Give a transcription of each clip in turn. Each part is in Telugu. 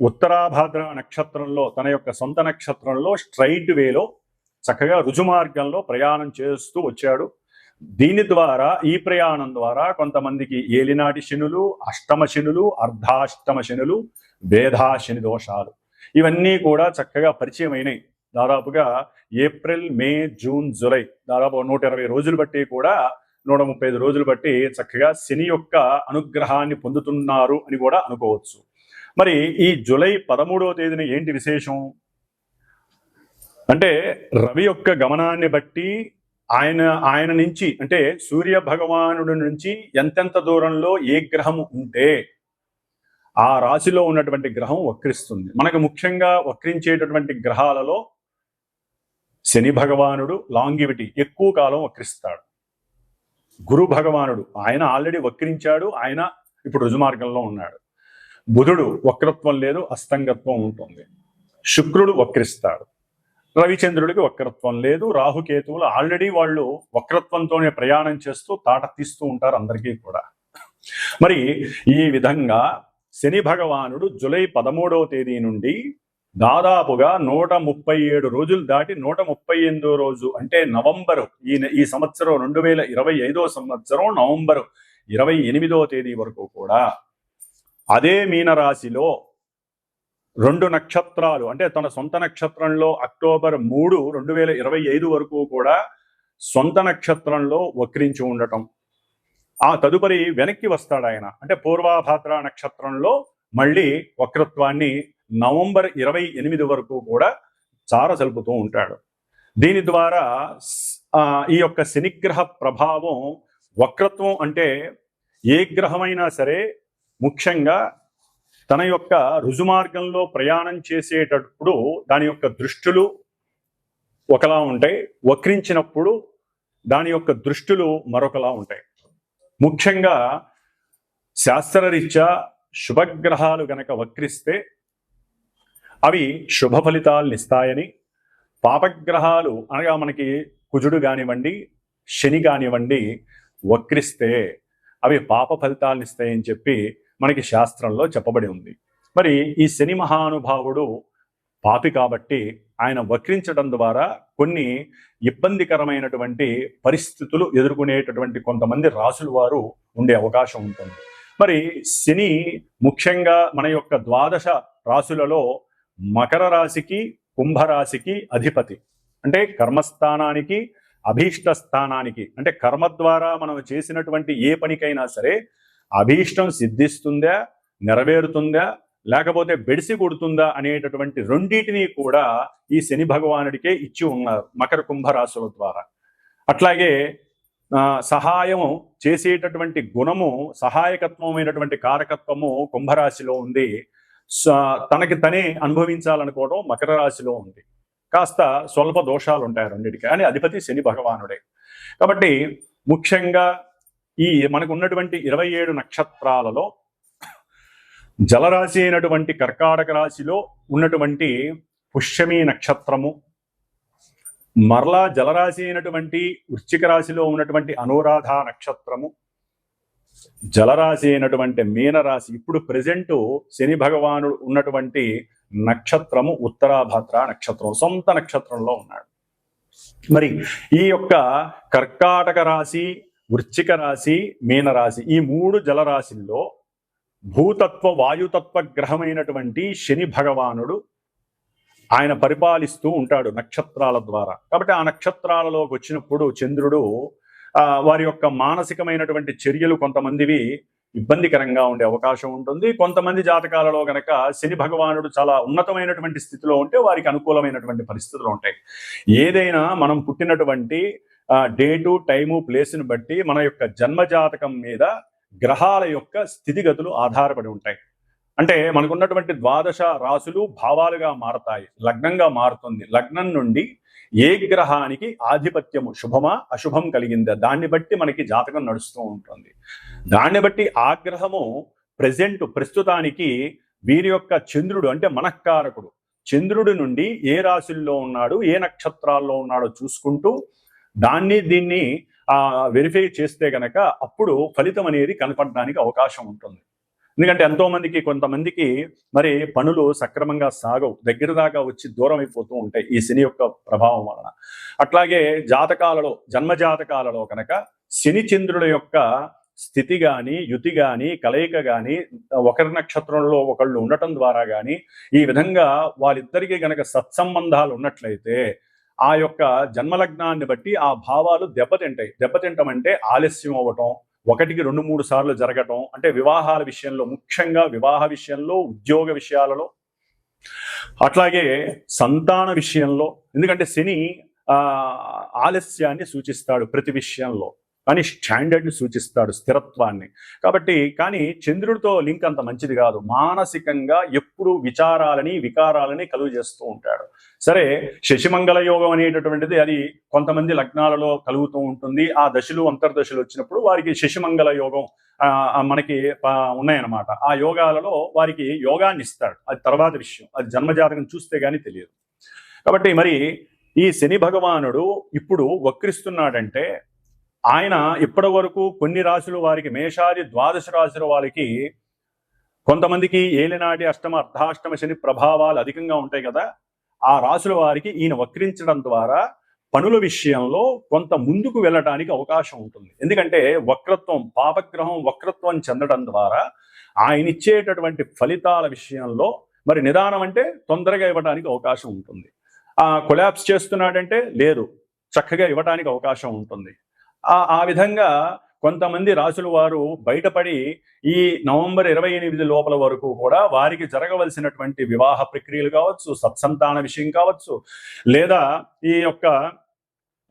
ఉత్తరాభాద్ర నక్షత్రంలో తన యొక్క సొంత నక్షత్రంలో స్ట్రైట్ వేలో చక్కగా రుజుమార్గంలో ప్రయాణం చేస్తూ వచ్చాడు. దీని ద్వారా ఈ ప్రయాణం ద్వారా కొంతమందికి ఏలినాటి శనులు అష్టమ శనులు అర్ధాష్టమ శనులు వేధాశని దోషాలు ఇవన్నీ కూడా చక్కగా పరిచయం అయినాయి దాదాపుగా ఏప్రిల్ మే జూన్ జూలై దాదాపు నూట ఇరవై రోజులు బట్టి కూడా నూట ముప్పై ఐదు రోజులు బట్టి చక్కగా శని యొక్క అనుగ్రహాన్ని పొందుతున్నారు అని కూడా అనుకోవచ్చు. మరి ఈ జూలై పదమూడవ తేదీన ఏంటి విశేషం? అంటే రవి యొక్క గమనాన్ని బట్టి ఆయన ఆయన నుంచి అంటే సూర్య భగవానుడి నుంచి ఎంతెంత దూరంలో ఏ గ్రహం ఉంటే ఆ రాశిలో ఉన్నటువంటి గ్రహం వక్రిస్తుంది. మనకు ముఖ్యంగా వక్రించేటటువంటి గ్రహాలలో శని భగవానుడు లాంగివిటీ ఎక్కువ కాలం వక్రిస్తాడు. గురు భగవానుడు ఆయన ఆల్రెడీ వక్రించాడు ఆయన ఇప్పుడు రుజుమార్గంలో ఉన్నాడు. బుధుడు వక్రత్వం లేదు అస్తంగత్వం ఉంటుంది. శుక్రుడు వక్రిస్తాడు. రవిచంద్రుడికి వక్రత్వం లేదు రాహుకేతువులు ఆల్రెడీ వాళ్ళు వక్రత్వంతోనే ప్రయాణం చేస్తూ తాట తీస్తూ ఉంటారు అందరికీ కూడా. మరి ఈ విధంగా శని భగవానుడు జూలై పదమూడవ తేదీ నుండి దాదాపుగా నూట ముప్పై ఏడు రోజులు దాటి నూట ముప్పై ఎనిమిదో రోజు అంటే నవంబరు ఈ ఈ సంవత్సరం రెండు వేల ఇరవై ఐదో సంవత్సరం నవంబరు ఇరవై ఎనిమిదో తేదీ వరకు కూడా అదే మీనరాశిలో రెండు నక్షత్రాలు అంటే తన సొంత నక్షత్రంలో అక్టోబర్ మూడు రెండు వేల ఇరవై ఐదు వరకు కూడా సొంత నక్షత్రంలో వక్రించి ఉండటం. ఆ తదుపరి వెనక్కి వస్తాడు ఆయన. అంటే పూర్వాభాద్ర నక్షత్రంలో మళ్ళీ వక్రత్వాన్ని నవంబర్ ఇరవై ఎనిమిది వరకు కూడా చారసలుపుతూ ఉంటాడు. దీని ద్వారా ఈ యొక్క శనిగ్రహ ప్రభావం వక్రత్వం అంటే ఏ గ్రహమైనా సరే ముఖ్యంగా తన యొక్క రుజుమార్గంలో ప్రయాణం చేసేటప్పుడు దాని యొక్క దృష్టులు ఒకలా ఉంటాయి. వక్రించినప్పుడు దాని యొక్క దృష్టులు మరొకలా ఉంటాయి. ముఖ్యంగా శాస్త్రరీత్యా శుభగ్రహాలు గనక వక్రిస్తే అవి శుభ ఫలితాలను ఇస్తాయని పాపగ్రహాలు అనగా మనకి కుజుడు కానివ్వండి శని కానివ్వండి వక్రిస్తే అవి పాప ఫలితాలను ఇస్తాయని చెప్పి మనకి శాస్త్రంలో చెప్పబడి ఉంది. మరి ఈ శని మహానుభావుడు పాపి కాబట్టి ఆయన వక్రించడం ద్వారా కొన్ని ఇబ్బందికరమైనటువంటి పరిస్థితులు ఎదుర్కొనేటటువంటి కొంతమంది రాసుల వారు ఉండే అవకాశం ఉంటుంది. మరి శని ముఖ్యంగా మన యొక్క ద్వాదశ రాశులలో మకర రాశికి కుంభరాశికి అధిపతి. అంటే కర్మస్థానానికి అభీష్ట స్థానానికి అంటే కర్మ ద్వారా మనం చేసినటువంటి ఏ పనికైనా సరే అభీష్టం సిద్ధిస్తుందా? నెరవేరుతుందా? లేకపోతే బెడిసి కొడుతుందా? అనేటటువంటి రెండింటినీ కూడా ఈ శని భగవానుడికే ఇచ్చి ఉన్నారు మకర కుంభరాశుల ద్వారా. అట్లాగే ఆ, చేసేటటువంటి గుణము సహాయకత్వమైనటువంటి కారకత్వము కుంభరాశిలో ఉంది. స- తనకి తనే అనుభవించాలనుకోవడం మకర రాశిలో ఉంది. కాస్త స్వల్ప దోషాలు ఉంటాయి రెండింటికి. కానీ అధిపతి శని భగవానుడే. కాబట్టి ముఖ్యంగా ఈ మనకు ఉన్నటువంటి ఇరవై ఏడు నక్షత్రాలలో జలరాశి అయినటువంటి కర్కాటక రాశిలో ఉన్నటువంటి పుష్యమి నక్షత్రము మరలా జలరాశి అయినటువంటి వృశ్చిక రాశిలో ఉన్నటువంటి అనురాధ నక్షత్రము జలరాశి అయినటువంటి మీనరాశి. ఇప్పుడు ప్రజెంట్ శని భగవానుడు ఉన్నటువంటి నక్షత్రము ఉత్తరాభద్ర నక్షత్రం సొంత నక్షత్రంలో ఉన్నాడు. మరి ఈ యొక్క కర్కాటక రాశి వృశ్చిక రాశి మీనరాశి ఈ మూడు జలరాశుల్లో భూతత్వ వాయుతత్వ గ్రహమైనటువంటి శని భగవానుడు ఆయన పరిపాలిస్తూ ఉంటాడు నక్షత్రాల ద్వారా. కాబట్టి ఆ నక్షత్రాలలోకి వచ్చినప్పుడు చంద్రుడు ఆ, వారి యొక్క మానసికమైనటువంటి చర్యలు కొంతమందివి ఇబ్బందికరంగా ఉండే అవకాశం ఉంటుంది. కొంతమంది జాతకాలలో గనక శని భగవానుడు చాలా ఉన్నతమైనటువంటి స్థితిలో ఉంటే వారికి అనుకూలమైనటువంటి పరిస్థితులు ఉంటాయి. ఏదైనా మనం పుట్టినటువంటి డేటు టైము ప్లేస్ని బట్టి మన యొక్క జన్మ జాతకం మీద గ్రహాల యొక్క స్థితిగతులు ఆధారపడి ఉంటాయి. అంటే మనకున్నటువంటి ద్వాదశ రాసులు భావాలుగా మారతాయి. లగ్నంగా మారుతుంది. లగ్నం నుండి ఏ గ్రహానికి ఆధిపత్యము శుభమా అశుభం కలిగిందా? దాన్ని బట్టి మనకి జాతకం నడుస్తూ ఉంటుంది. దాన్ని బట్టి ఆ గ్రహము ప్రజెంట్ ప్రస్తుతానికి వీరి యొక్క చంద్రుడు అంటే మనఃకారకుడు. చంద్రుడి నుండి ఏ రాశుల్లో ఉన్నాడు ఏ నక్షత్రాల్లో ఉన్నాడో చూసుకుంటూ దాన్ని దీన్ని ఆ వెరిఫై చేస్తే గనక అప్పుడు ఫలితం అనేది కనపడడానికి అవకాశం ఉంటుంది. ఎందుకంటే ఎంతో మందికి కొంతమందికి మరి పనులు సక్రమంగా సాగవు. దగ్గర దాకా వచ్చి దూరం అయిపోతూ ఉంటాయి ఈ శని యొక్క ప్రభావం వలన. అట్లాగే జాతకాలలో జన్మ జాతకాలలో కనుక శని చంద్రుల యొక్క స్థితి కానీ యుతి కానీ కలయిక గాని ఒకరి నక్షత్రంలో ఒకళ్ళు ఉండటం ద్వారా కానీ ఈ విధంగా వాళ్ళిద్దరికీ గనక సత్సంబంధాలు ఉన్నట్లయితే ఆ యొక్క జన్మలగ్నాన్ని బట్టి ఆ భావాలు దెబ్బతింటాయి. దెబ్బతింటం అంటే ఆలస్యం అవ్వటం ఒకటికి రెండు మూడు సార్లు జరగటం అంటే వివాహాల విషయంలో ముఖ్యంగా వివాహ విషయంలో ఉద్యోగ విషయాలలో. అట్లాగే సంతాన విషయంలో ఎందుకంటే శని ఆ ఆలస్యాన్ని సూచిస్తాడు ప్రతి విషయంలో. కానీ స్టాండర్డ్ని సూచిస్తాడు స్థిరత్వాన్ని. కాబట్టి కానీ చంద్రుడితో లింక్ అంత మంచిది కాదు. మానసికంగా ఎప్పుడు విచారాలని వికారాలని కలుగు చేస్తూ ఉంటాడు. సరే శశిమంగళ యోగం అనేటటువంటిది అది కొంతమంది లగ్నాలలో కలుగుతూ ఉంటుంది. ఆ దశలు అంతర్దశలు వచ్చినప్పుడు వారికి శశిమంగళ యోగం ఆ, మనకి ఉన్నాయన్నమాట. ఆ యోగాలలో వారికి యోగాన్ని ఇస్తాడు. అది తర్వాత విషయం. అది జన్మజాతకం చూస్తే కానీ తెలియదు. కాబట్టి మరి ఈ శని భగవానుడు ఇప్పుడు వక్రిస్తున్నాడంటే ఆయన ఇప్పటి వరకు కొన్ని రాశులు వారికి మేషాది ద్వాదశ రాశుల వారికి కొంతమందికి ఏలినాటి అష్టమ అర్ధాష్టమ శని ప్రభావాలు అధికంగా ఉంటాయి కదా. ఆ రాశుల వారికి ఈయన వక్రించడం ద్వారా పనుల విషయంలో కొంత ముందుకు వెళ్ళడానికి అవకాశం ఉంటుంది. ఎందుకంటే వక్రత్వం పాపగ్రహం వక్రత్వం చెందడం ద్వారా ఆయన ఇచ్చేటటువంటి ఫలితాల విషయంలో మరి నిదానం అంటే తొందరగా ఇవ్వడానికి అవకాశం ఉంటుంది. ఆ కొలాప్స్ చేస్తున్నాడంటే లేదు చక్కగా ఇవ్వడానికి అవకాశం ఉంటుంది. ఆ విధంగా కొంతమంది రాసుల వారు బయటపడి ఈ నవంబర్ ఇరవై ఎనిమిది లోపల వరకు కూడా వారికి జరగవలసినటువంటి వివాహ ప్రక్రియలు కావచ్చు సత్సంతాన విషయం కావచ్చు లేదా ఈ యొక్క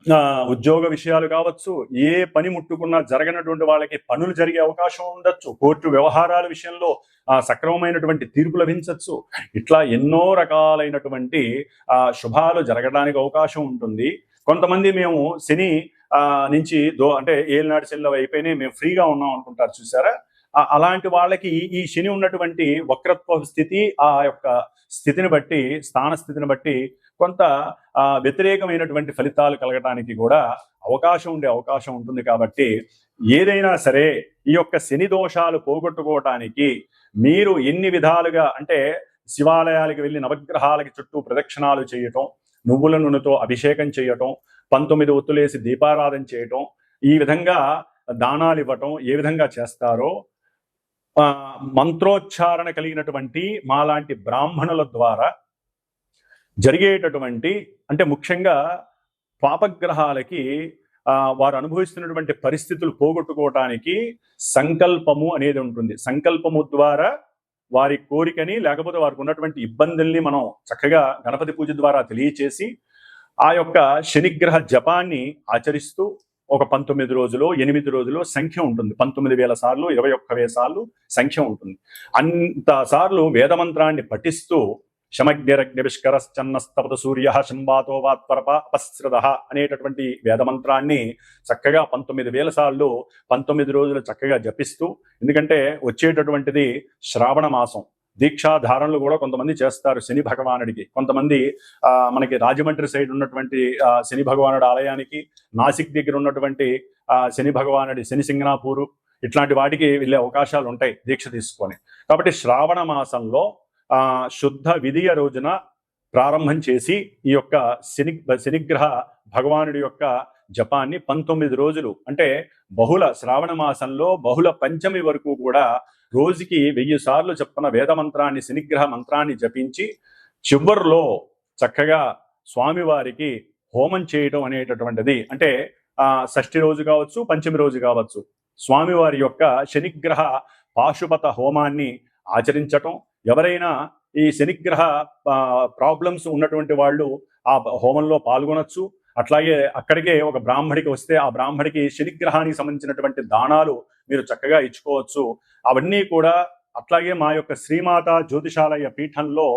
ఆ, ఉద్యోగ విషయాలు కావచ్చు ఏ పని ముట్టుకున్నా జరగనటువంటి వాళ్ళకి పనులు జరిగే అవకాశం ఉండొచ్చు కోర్టు వ్యవహారాల విషయంలో ఆ సక్రమమైనటువంటి తీర్పు లభించవచ్చు ఇట్లా ఎన్నో రకాలైనటువంటి ఆ శుభాలు జరగడానికి అవకాశం ఉంటుంది. కొంతమంది మేము శని నుంచి దో అంటే ఏలినాడు శనిలో అయిపోయినాయి మేము ఫ్రీగా ఉన్నాం అనుకుంటారు చూసారా అలాంటి వాళ్ళకి ఈ- శని ఉన్నటువంటి వక్రత్వ స్థితి ఆ యొక్క స్థితిని బట్టి స్థాన స్థితిని బట్టి కొంత వ్యతిరేకమైనటువంటి ఫలితాలు కలగటానికి కూడా అవకాశం ఉండే అవకాశం ఉంటుంది కాబట్టి ఏదైనా సరే ఈ యొక్క శని దోషాలు పోగొట్టుకోవటానికి మీరు ఎన్ని విధాలుగా అంటే శివాలయాలకు వెళ్ళి నవగ్రహాలకి చుట్టూ ప్రదక్షిణాలు చేయటం నువ్వుల నూనెతో అభిషేకం చేయటం పంతొమ్మిది ఒత్తులేసి దీపారాధన చేయటం ఈ విధంగా దానాలు ఇవ్వటం ఏ విధంగా చేస్తారో ఆ, మంత్రోచ్చారణ కలిగినటువంటి మాలాంటి బ్రాహ్మణుల ద్వారా జరిగేటటువంటి అంటే ముఖ్యంగా పాపగ్రహాలకి ఆ, వారు అనుభవిస్తున్నటువంటి పరిస్థితులు పోగొట్టుకోవటానికి సంకల్పము అనేది ఉంటుంది. సంకల్పము ద్వారా వారి కోరికని లేకపోతే వారికి ఉన్నటువంటి ఇబ్బందుల్ని మనం చక్కగా గణపతి పూజ ద్వారా తెలియచేసి ఆ యొక్క శనిగ్రహ జపాన్ని ఆచరిస్తూ ఒక పంతొమ్మిది రోజులు ఎనిమిది రోజులు సంఖ్య ఉంటుంది. పంతొమ్మిది వేల సార్లు ఇరవై ఒక్క వేల సార్లు సంఖ్య ఉంటుంది. అంత సార్లు వేదమంత్రాన్ని పఠిస్తూ శమగ్నిరగ్నివిష్కరశ్చన్నస్తపత సూర్య శంబాతో వాత్పరప అపశ్రద అనేటటువంటి వేదమంత్రాన్ని చక్కగా పంతొమ్మిది వేల సార్లు పంతొమ్మిది రోజులు చక్కగా జపిస్తూ ఎందుకంటే వచ్చేటటువంటిది శ్రావణ మాసం. దీక్షాధారణలు కూడా కొంతమంది చేస్తారు శని భగవానుడికి. కొంతమంది ఆ, మనకి రాజమండ్రి సైడ్ ఉన్నటువంటి శని భగవానుడి ఆలయానికి నాసిక్ దగ్గర ఉన్నటువంటి ఆ, శని భగవానుడి శని సింగనాపూరు ఇట్లాంటి వాటికి వెళ్ళే అవకాశాలు ఉంటాయి దీక్ష తీసుకొని. కాబట్టి శ్రావణ మాసంలో ఆ శుద్ధ విధియ రోజున ప్రారంభం చేసి ఈ యొక్క శని శనిగ్రహ భగవానుడి యొక్క జపాన్ని పంతొమ్మిది రోజులు అంటే బహుళ శ్రావణ మాసంలో బహుళ పంచమి వరకు కూడా రోజుకి వెయ్యి సార్లు చెప్పిన వేద మంత్రాన్ని శనిగ్రహ మంత్రాన్ని జపించి చివరిలో చక్కగా స్వామివారికి హోమం చేయటం అనేటటువంటిది. అంటే షష్ఠి రోజు కావచ్చు పంచమి రోజు కావచ్చు స్వామివారి యొక్క శనిగ్రహ పాశుపత హోమాన్ని ఆచరించటం. ఎవరైనా ఈ శనిగ్రహ ప్రాబ్లమ్స్ ఉన్నటువంటి వాళ్ళు ఆ హోమంలో పాల్గొనొచ్చు. అట్లాగే అక్కడికే ఒక బ్రాహ్మడికి వస్తే ఆ బ్రాహ్మడికి శనిగ్రహానికి సంబంధించినటువంటి దానాలు మీరు చక్కగా ఇచ్చుకోవచ్చు. అవన్నీ కూడా అట్లాగే మా యొక్క శ్రీమాత జ్యోతిషాలయ పీఠంలో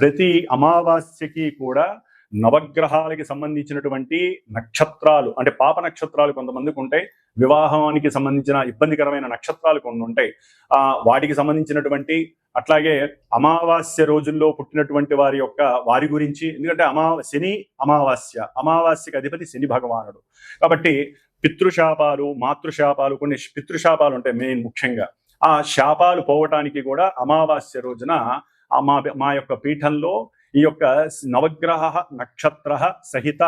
ప్రతి అమావాస్యకి కూడా నవగ్రహాలకి సంబంధించినటువంటి నక్షత్రాలు అంటే పాప నక్షత్రాలు కొంతమందికి ఉంటాయి. వివాహానికి సంబంధించిన ఇబ్బందికరమైన నక్షత్రాలు కొన్ని ఉంటాయి. ఆ వాటికి సంబంధించినటువంటి అట్లాగే అమావాస్య రోజుల్లో పుట్టినటువంటి వారి యొక్క వారి గురించి ఎందుకంటే అమావ శని అమావాస్య అమావాస్యకి అధిపతి శని భగవానుడు. కాబట్టి పితృశాపాలు మాతృశాపాలు కొన్ని పితృశాపాలు ఉంటాయి మెయిన్ ముఖ్యంగా. ఆ శాపాలు పోవటానికి కూడా అమావాస్య రోజున మా మా యొక్క పీఠంలో ఈ యొక్క నవగ్రహ నక్షత్ర సహిత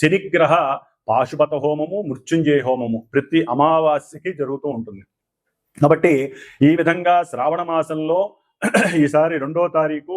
శనిగ్రహ పాశుపత హోమము మృత్యుంజయ హోమము ప్రతి అమావాస్యకి జరుగుతూ ఉంటుంది. కాబట్టి ఈ విధంగా శ్రావణ మాసంలో ఈసారి రెండో తారీఖు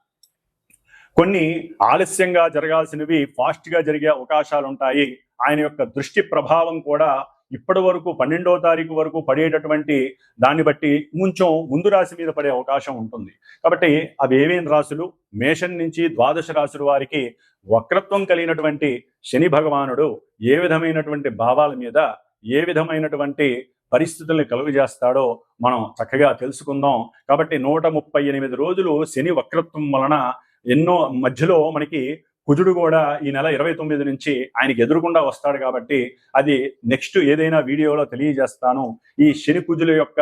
కొన్ని ఆలస్యంగా జరగాల్సినవి ఫాస్ట్గా జరిగే అవకాశాలు ఉంటాయి ఆయన యొక్క దృష్టి ప్రభావం కూడా ఇప్పటి వరకు పన్నెండో తారీఖు వరకు పడేటటువంటి దాన్ని బట్టి కొంచెం ముందు రాశి మీద పడే అవకాశం ఉంటుంది. కాబట్టి అవి ఏమేం రాశులు? మేషం నుంచి ద్వాదశ రాశుల వారికి వక్రత్వం కలిగినటువంటి శని భగవానుడు ఏ విధమైనటువంటి భావాల మీద ఏ విధమైనటువంటి పరిస్థితుల్ని కలుగజేస్తాడో మనం చక్కగా తెలుసుకుందాం. కాబట్టి నూట ముప్పై ఎనిమిది రోజులు శని వక్రత్వం వలన ఎన్నో మధ్యలో మనకి కుజుడు కూడా ఈ నెల ఇరవై తొమ్మిది నుంచి ఆయనకి ఎదురుకుండా వస్తాడు కాబట్టి అది నెక్స్ట్ ఏదైనా వీడియోలో తెలియజేస్తాను. ఈ శని కుజుల యొక్క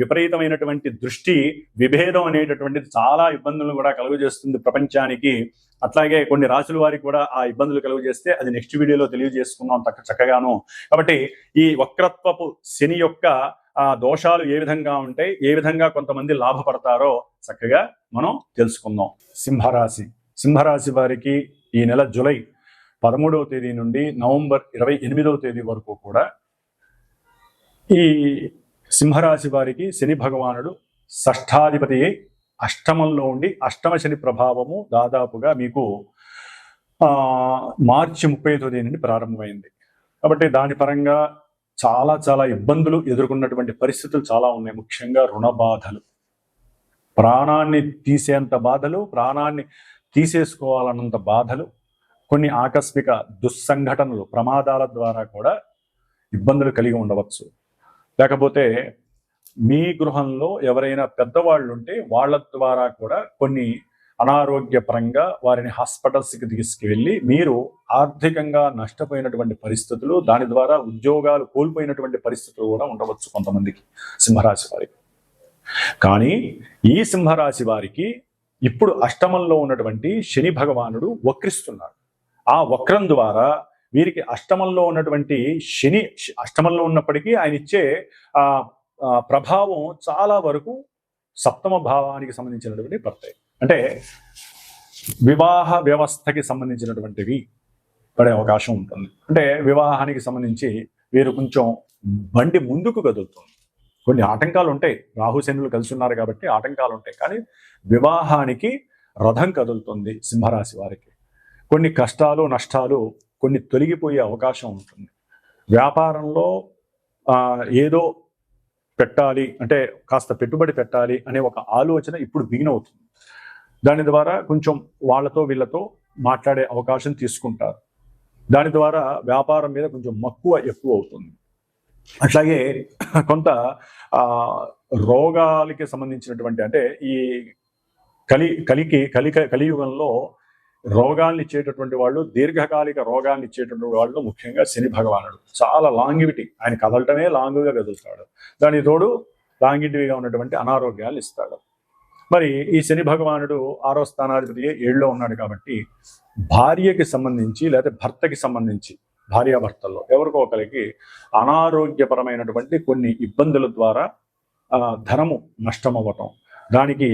విపరీతమైనటువంటి దృష్టి విభేదం అనేటటువంటిది చాలా ఇబ్బందులను కూడా కలుగజేస్తుంది ప్రపంచానికి. అట్లాగే కొన్ని రాసుల వారికి కూడా ఆ ఇబ్బందులు కలుగజేస్తే అది నెక్స్ట్ వీడియోలో తెలియజేసుకున్నాం చక్క చక్కగాను. కాబట్టి ఈ వక్రత్వపు శని యొక్క ఆ దోషాలు ఏ విధంగా ఉంటాయి ఏ విధంగా కొంతమంది లాభపడతారో చక్కగా మనం తెలుసుకుందాం. సింహరాశి. సింహరాశి వారికి ఈ నెల జులై పదమూడవ తేదీ నుండి నవంబర్ ఇరవై ఎనిమిదవ తేదీ వరకు కూడా ఈ సింహరాశి వారికి శని భగవానుడు షష్ఠాధిపతి అష్టమంలో ఉండి అష్టమ శని ప్రభావము దాదాపుగా మీకు మార్చి ముప్పై తొమ్మిది నుండి ప్రారంభమైంది. కాబట్టి దాని పరంగా చాలా చాలా ఇబ్బందులు ఎదుర్కొన్నటువంటి పరిస్థితులు చాలా ఉన్నాయి. ముఖ్యంగా రుణ బాధలు. ప్రాణాన్ని తీసేంత బాధలు ప్రాణాన్ని తీసేసుకోవాలన్నంత బాధలు కొన్ని ఆకస్మిక దుస్సంఘటనలు ప్రమాదాల ద్వారా కూడా ఇబ్బందులు కలిగి ఉండవచ్చు. లేకపోతే మీ గృహంలో ఎవరైనా పెద్దవాళ్ళు ఉంటే వాళ్ళ ద్వారా కూడా కొన్ని అనారోగ్యపరంగా వారిని హాస్పిటల్స్కి తీసుకువెళ్ళి మీరు ఆర్థికంగా నష్టపోయినటువంటి పరిస్థితులు దాని ద్వారా ఉద్యోగాలు కోల్పోయినటువంటి పరిస్థితులు కూడా ఉండవచ్చు కొంతమందికి సింహరాశి వారికి. కానీ ఈ సింహరాశి వారికి ఇప్పుడు అష్టమంలో ఉన్నటువంటి శని భగవానుడు వక్రిస్తున్నాడు ఆ వక్రం ద్వారా వీరికి అష్టమంలో ఉన్నటువంటి శని అష్టమంలో ఉన్నప్పటికీ ఆయన ఇచ్చే ఆ ప్రభావం చాలా వరకు సప్తమ భావానికి సంబంధించినటువంటి పడతాయి అంటే వివాహ వ్యవస్థకి సంబంధించినటువంటివి పడే అవకాశం ఉంటుంది. అంటే వివాహానికి సంబంధించి వీరు కొంచెం బండి ముందుకు కదులుతుంది. కొన్ని ఆటంకాలు ఉంటాయి. రాహుశనులు కలిసి ఉన్నారు కాబట్టి ఆటంకాలు ఉంటాయి. కానీ వివాహానికి రథం కదులుతుంది సింహరాశి వారికి. కొన్ని కష్టాలు నష్టాలు కొన్ని తొలగిపోయే అవకాశం ఉంటుంది. వ్యాపారంలో ఆ, ఏదో పెట్టాలి అంటే కాస్త పెట్టుబడి పెట్టాలి అనే ఒక ఆలోచన ఇప్పుడు బిగిన్ అవుతుంది దాని ద్వారా కొంచెం వాళ్ళతో వీళ్ళతో మాట్లాడే అవకాశం తీసుకుంటారు. దాని ద్వారా వ్యాపారం మీద కొంచెం మక్కువ ఎక్కువ అవుతుంది. అట్లాగే కొంత రోగాలకి సంబంధించినటువంటి అంటే ఈ కలి కలికి కలిక కలియుగంలో రోగాల్ని ఇచ్చేటటువంటి వాళ్ళు దీర్ఘకాలిక రోగాన్ని ఇచ్చేటటువంటి వాళ్ళు ముఖ్యంగా శని భగవానుడు. చాలా లాంగివిటీ. ఆయన కదలటమే లాంగ్గా కదులుతాడు. దాని తోడు లాంగిటివిగా ఉన్నటువంటి అనారోగ్యాలు ఇస్తాడు. మరి ఈ శని భగవానుడు ఆరో స్థానాధిపతి ఏళ్ళలో ఉన్నాడు కాబట్టి భార్యకి సంబంధించి లేదా భర్తకి సంబంధించి భార్యాభర్తల్లో ఎవరికో ఒకరికి అనారోగ్యపరమైనటువంటి కొన్ని ఇబ్బందుల ద్వారా ధనము నష్టం అవ్వటం దానికి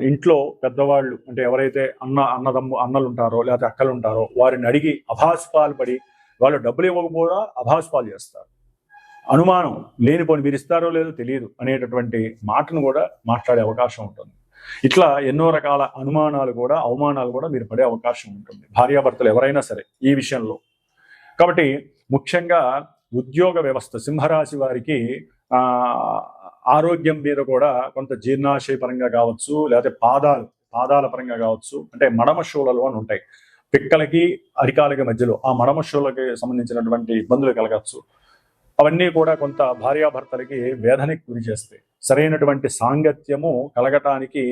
ఇంట్లో పెద్దవాళ్ళు అంటే ఎవరైతే అన్న అన్నదమ్ము అన్నలు ఉంటారో లేకపోతే అక్కలు ఉంటారో వారిని అడిగి అభాస్పాలు పడి వాళ్ళు డబ్బులు ఇవ్వకపోగా అభాస్పాలు చేస్తారు. అనుమానం లేనిపోని మీరు ఇస్తారో లేదో తెలియదు అనేటటువంటి మాటను కూడా మాట్లాడే అవకాశం ఉంటుంది. ఇట్లా ఎన్నో రకాల అనుమానాలు కూడా అవమానాలు కూడా మీరు పడే అవకాశం ఉంటుంది. భార్యాభర్తలు ఎవరైనా సరే ఈ విషయంలో. కాబట్టి ముఖ్యంగా ఉద్యోగ వ్యవస్థ సింహరాశి వారికి ఆ ఆరోగ్యం మీద కూడా కొంత జీర్ణాశయ పరంగా కావచ్చు లేకపోతే పాదాలు పాదాల పరంగా కావచ్చు అంటే మడమ షూలలు అని ఉంటాయి. పిక్కలకి అరికాలకి మధ్యలో ఆ మడమ షూలకి సంబంధించినటువంటి ఇబ్బందులు కలగచ్చు. అవన్నీ కూడా కొంత భార్యాభర్తలకి వేదనకి గురి చేస్తాయి. సరైనటువంటి సాంగత్యము కలగటానికి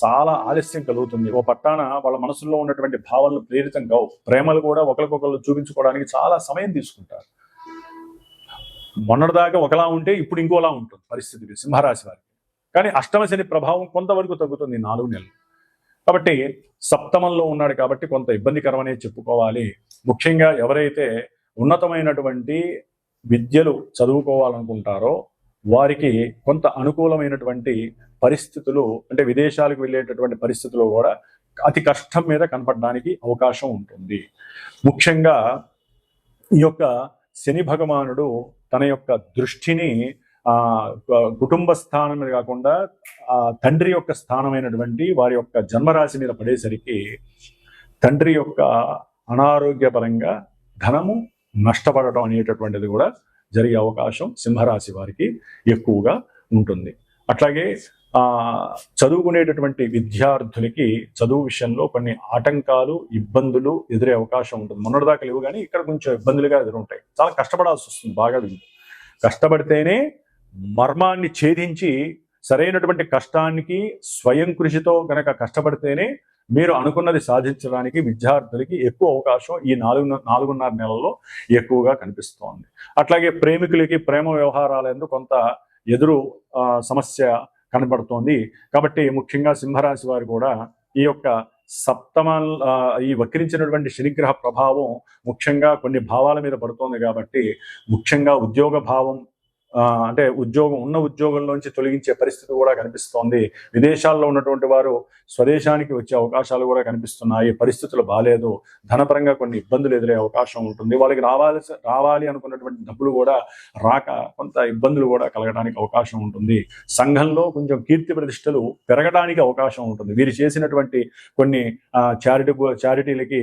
చాలా ఆలస్యం కలుగుతుంది. ఓ పట్టాన వాళ్ళ మనసులో ఉన్నటువంటి భావనలు ప్రేరితం కావు. ప్రేమలు కూడా ఒకరికొకరు చూపించుకోవడానికి చాలా సమయం తీసుకుంటారు. మొన్నటిదాకా ఒకలా ఉంటే ఇప్పుడు ఇంకోలా ఉంటుంది పరిస్థితి సింహరాశి వారికి. కానీ అష్టమశని ప్రభావం కొంతవరకు తగ్గుతుంది నాలుగు నెలలు. కాబట్టి సప్తమంలో ఉన్నాడు కాబట్టి కొంత ఇబ్బందికరమనే చెప్పుకోవాలి. ముఖ్యంగా ఎవరైతే ఉన్నతమైనటువంటి విద్యలు చదువుకోవాలనుకుంటారో వారికి కొంత అనుకూలమైనటువంటి పరిస్థితులు అంటే విదేశాలకు వెళ్ళేటటువంటి పరిస్థితులు కూడా అతి కష్టం మీద కనపడడానికి అవకాశం ఉంటుంది. ముఖ్యంగా ఈ యొక్క శని భగవానుడు తన యొక్క దృష్టిని ఆ కుటుంబ స్థానం మీద కాకుండా ఆ తండ్రి యొక్క స్థానమైనటువంటి వారి యొక్క జన్మరాశి మీద పడేసరికి తండ్రి యొక్క అనారోగ్యపరంగా ధనము నష్టపడటం అనేటటువంటిది కూడా జరిగే అవకాశం సింహరాశి వారికి ఎక్కువగా ఉంటుంది. అట్లాగే చదువుకునేటటువంటి విద్యార్థులకి చదువు విషయంలో కొన్ని ఆటంకాలు ఇబ్బందులు ఎదురే అవకాశం ఉంటుంది. మొన్నటిదాకా లేవు కానీ ఇక్కడ కొంచెం ఇబ్బందులుగా ఎదురుంటాయి. చాలా కష్టపడాల్సి వస్తుంది బాగా కష్టపడితేనే మర్మాన్ని ఛేదించి సరైనటువంటి కష్టానికి స్వయం కృషితో కనుక కష్టపడితేనే మీరు అనుకున్నది సాధించడానికి విద్యార్థులకి ఎక్కువ అవకాశం ఈ నాలుగు నాలుగున్నర నెలల్లో ఎక్కువగా కనిపిస్తోంది. అట్లాగే ప్రేమికులకి ప్రేమ వ్యవహారాలందు కొంత ఎదురు ఆ, సమస్య కనబడుతోంది. కాబట్టి ముఖ్యంగా సింహరాశి వారు కూడా ఈ యొక్క సప్తమ ఆ, ఈ వక్రించినటువంటి శనిగ్రహ ప్రభావం ముఖ్యంగా కొన్ని భావాల మీద పడుతోంది కాబట్టి ముఖ్యంగా ఉద్యోగ భావం అంటే ఉద్యోగం ఉన్న ఉద్యోగంలోంచి తొలగించే పరిస్థితి కూడా కనిపిస్తోంది. విదేశాల్లో ఉన్నటువంటి వారు స్వదేశానికి వచ్చే అవకాశాలు కూడా కనిపిస్తున్నాయి. పరిస్థితులు బాగాలేదు ధనపరంగా కొన్ని ఇబ్బందులు ఎదురే అవకాశం ఉంటుంది. వాళ్ళకి రావాల్సి రావాలి అనుకున్నటువంటి డబ్బులు కూడా రాక కొంత ఇబ్బందులు కూడా కలగడానికి అవకాశం ఉంటుంది. సంఘంలో కొంచెం కీర్తి ప్రతిష్టలు పెరగడానికి అవకాశం ఉంటుంది. వీరు చేసినటువంటి కొన్ని చారిటీ చారిటీలకి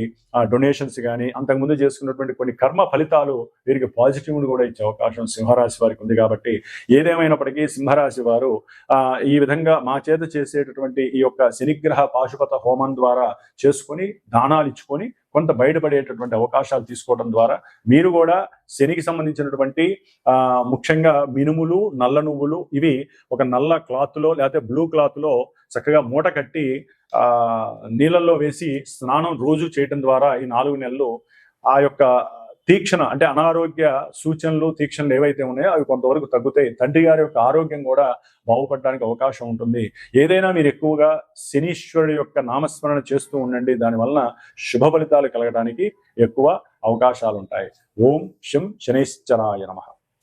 డొనేషన్స్ కానీ అంతకుముందు చేసుకున్నటువంటి కొన్ని కర్మ ఫలితాలు వీరికి పాజిటివ్ కూడా ఇచ్చే అవకాశం సింహరాశి వారికి ఉంది. కాబట్టి ఏదేమైనప్పటికీ సింహరాశి వారు ఆ, ఈ విధంగా మా చేత చేసేటటువంటి ఈ యొక్క శనిగ్రహ పాశుపత హోమం ద్వారా చేసుకొని దానాలు ఇచ్చుకొని కొంత బయటపడేటటువంటి అవకాశాలు తీసుకోవడం ద్వారా మీరు కూడా శనికి సంబంధించినటువంటి ఆ, ముఖ్యంగా మినుములు నల్ల నువ్వులు ఇవి ఒక నల్ల క్లాత్లో లేకపోతే బ్లూ క్లాత్లో చక్కగా మూట కట్టి ఆ నీళ్ళల్లో వేసి స్నానం రోజు చేయటం ద్వారా ఈ నాలుగు నెలలు ఆ యొక్క తీక్షణ అంటే అనారోగ్య సూచనలు తీక్షణలు ఏవైతే ఉన్నాయో అవి కొంతవరకు తగ్గుతాయి. తండ్రి గారి యొక్క ఆరోగ్యం కూడా బాగుపడడానికి అవకాశం ఉంటుంది. ఏదైనా మీరు ఎక్కువగా శనీశ్వరుడు యొక్క నామస్మరణ చేస్తూ ఉండండి. దానివలన శుభ ఫలితాలు కలగడానికి ఎక్కువ అవకాశాలు ఉంటాయి ఓం శం శనైశ్చరాయ నమః.